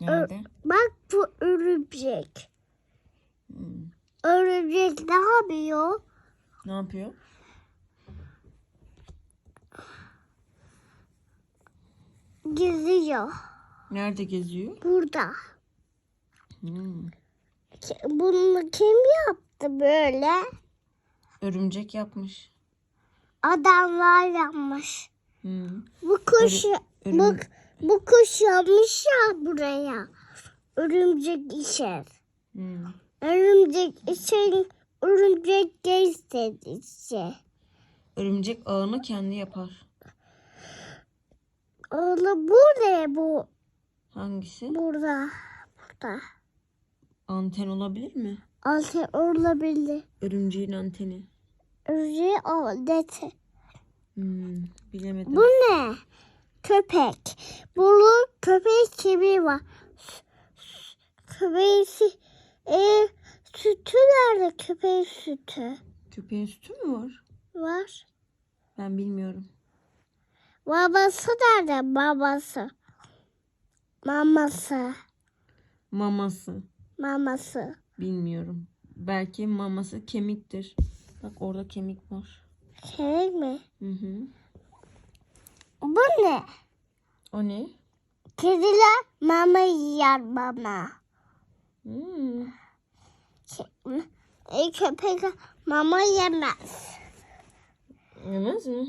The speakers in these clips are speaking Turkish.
Nerede? Bak bu örümcek. Hmm. Örümcek ne yapıyor? Ne yapıyor? Geziyor. Nerede geziyor? Burada. Hmm. Bunu kim yaptı böyle? Örümcek yapmış. Adamlar yapmış. Hmm. Bu kuş, örüm- bu, bu kuş yapmış ya buraya. Örümcek işer. Hmm. Örümcek için örümcek gezdi Örümcek ağını kendi yapar. Oğlum bu ne bu? Hangisi? Burada. Burada. Anten olabilir mi? Altı olabilir. Örümceğin anteni. Örümcek oldu. Hmm. Bilemedim. Bu ne? Köpek. Bunun köpek kimi var? Köpeğin e, sütü nerede? Köpeğin sütü Köpeğin sütü mü var? var. Ben bilmiyorum. Babası nerede? Babası. Maması. Maması. Maması. Bilmiyorum. Belki maması kemiktir. Bak orada kemik var. Kemik mi? Hı hı. Bu ne? O ne? Kediler mama yer mama. Hmm. E, köpek mama yemez. Yemez mi?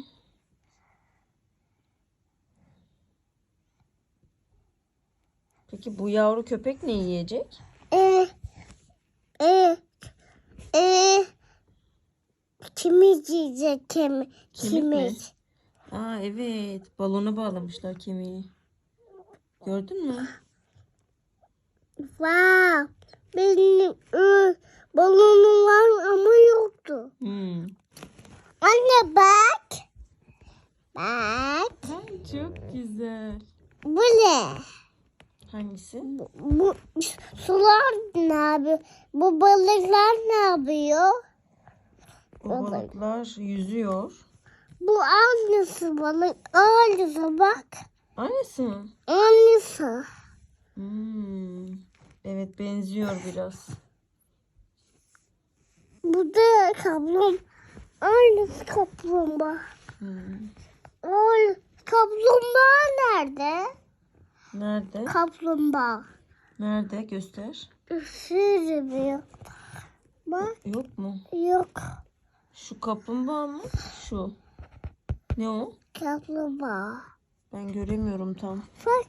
Peki bu yavru köpek ne yiyecek? E, e, e, kimik yiyecek kimi? Kemik mi? Aa evet. Balona bağlamışlar kemiği. Gördün mü? Wow. Benim e, balonum var ama yoktu. Hmm. Anne bak. Bak. Ay, çok güzel. Bu ne? Hangisi? Bu, bu sular ne yapıyor? Bu balıklar ne yapıyor? O balıklar yüzüyor. Bu annesi balık. Annesi bak. Mi? Annesi. Hmm. Evet benziyor biraz. Bu da kaplum. Aynısı kaplumbağa. Hmm. Ay, kaplumbağa nerede? Nerede? Kaplumbağa. Nerede? Göster. Sürmüyor. Bak Yok mu? yok. Şu kaplumbağa mı? Şu. Ne o? Kaplumbağa. Ben göremiyorum tam. Bak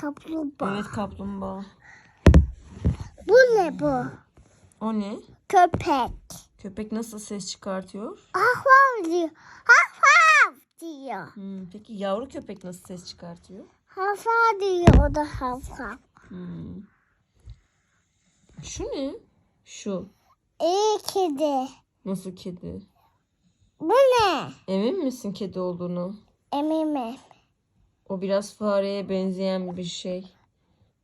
kaplumbağa. Evet kaplumbağa. Bu ne bu? O ne? Köpek. Köpek nasıl ses çıkartıyor? Haf diyor. Haf diyor. Hmm, Peki yavru köpek nasıl ses çıkartıyor? Haf haf diyor o da haf haf. Hmm. Şu ne? Şu. İyi kedi. Nasıl kedi? Bu ne? Emin misin kedi olduğunu? Eminim. O biraz fareye benzeyen bir şey.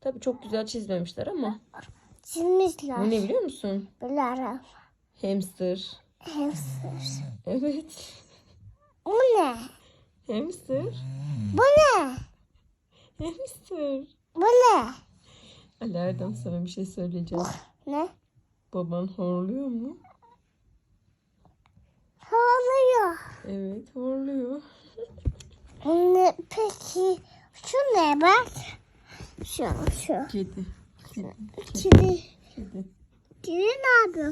Tabii çok güzel çizmemişler ama. Çizmişler. Bu ne biliyor musun? Bilirim. Hamster. Hamster. Evet. Bu ne? Hamster. Bu ne? Hamster. Bu ne? Ali Erdem sana bir şey söyleyeceğim. Ne? Baban horluyor mu? Oluyor. Evet horluyor. Ne, peki şu ne bak? Şu şu. Kedi. Kedi. Kedi. Kedi. Kedi ne yapıyor?